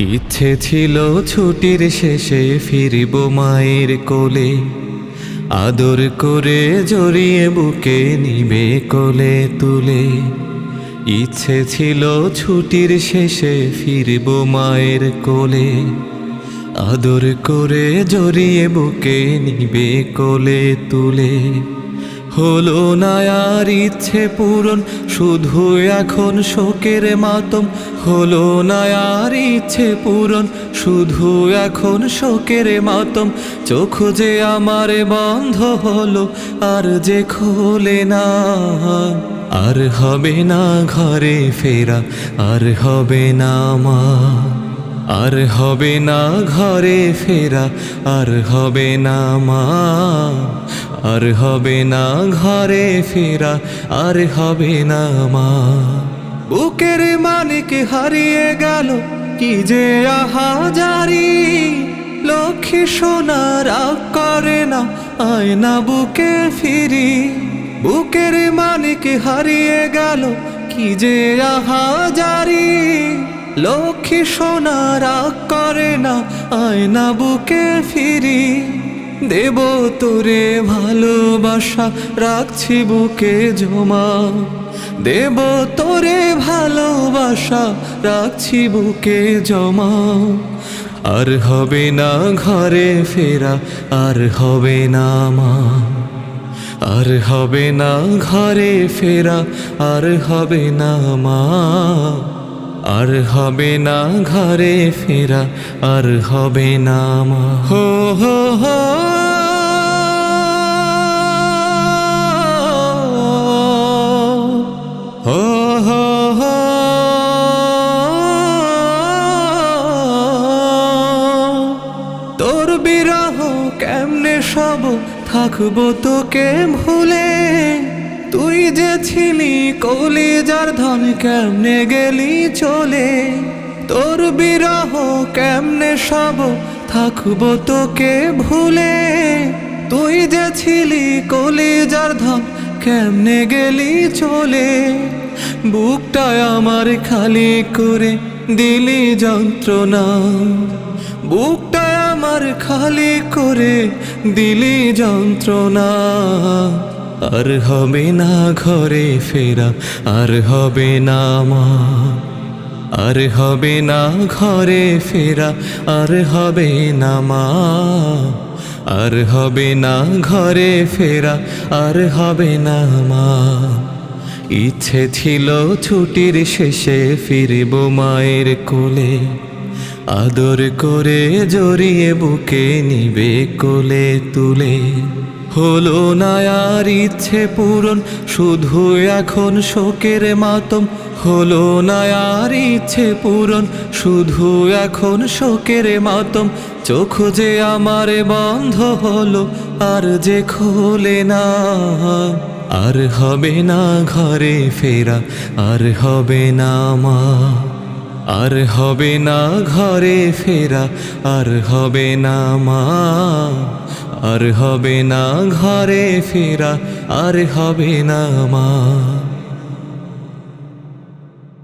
ইচ্ছে ছিল ছুটির শেষে ফিরব মায়ের কোলে। আদর করে জড়িয়ে বুকে নিবে কোলে তুলে। ইচ্ছে ছিল ছুটির শেষে ফিরব মায়ের কোলে। আদর করে জড়িয়ে বুকে নিবে কোলে তুলে। হলো না আর ইচ্ছে পূরণ, শুধু এখন শোকের মাতম। হলো না আর ইচ্ছে পূরণ, শুধু এখন শোকের মাতম। চোখ যে আমার বন্ধ হলো, আর যে খোলে না। আর হবে না ঘরে ফেরা, আর হবে না মা। আর হবে না ঘরে ফেরা, আর হবে না মা। আর হবে না ঘরে ফেরা, আর হবে না মা। বুকের মানিক হারিয়ে গেল, কি যে আহা জারি লক্ষ্মী সোনা রাগ করে না আয় না বুকে ফিরি। বুকের মানিক হারিয়ে গেল, কি যে আহা জারি লক্ষ্মী সোনা রাগ করে না আয় না বুকে ফিরি। দেব তোরে ভালোবাসা, রাখছি বুকে জমা। দেব তোরে ভালোবাসা, রাখছি বুকে জমা। আর হবে না ঘরে ফেরা, আর হবে না মা। আর হবে না ঘরে ফেরা, আর হবে না মা। আর হবে না ঘরে ফেরা, আর হবে না মা। হো হো হো। সব থাকব তোকে ভুলে। তুই যে ছিলি কলিজার ধন কেমনে গেলি চলে? তোর বিরহ কেমনে সব থাকব তোকে ভুলে? তুই যে ছিলি কলিজার ধন কেমনে গেলি চলে? বুকটায় আমার খালি করে দিলি যন্ত্রণা। বুকটায় আমার খালি করে দিলি যন্ত্রণা। আর হবে না ঘরে ফেরা, আর হবে না মা। আর হবে না ঘরে ফেরা, আর হবে না মা। আর হবে না ঘরে ফেরা, আর হবে না মা। ইচ্ছে ছিল ছুটির শেষে ফিরব মায়ের কোলে। আদর করে জড়িয়ে বুকে নিবে কোলে তুলে। হলো না আর ইচ্ছে পূরণ, শুধু এখন শোকের মাতম। হলো না আর ইচ্ছে পূরণ, শুধু এখন শোকের মাতম। চোখ যে আমার বন্ধ হলো, আর যে খোলে না। আর হবে না ঘরে ফেরা, আর হবে না মা। আর হবে না ঘরে ফেরা, আর হবে না মা, আর হবে না ঘরে ফেরা, আর হবে না মা।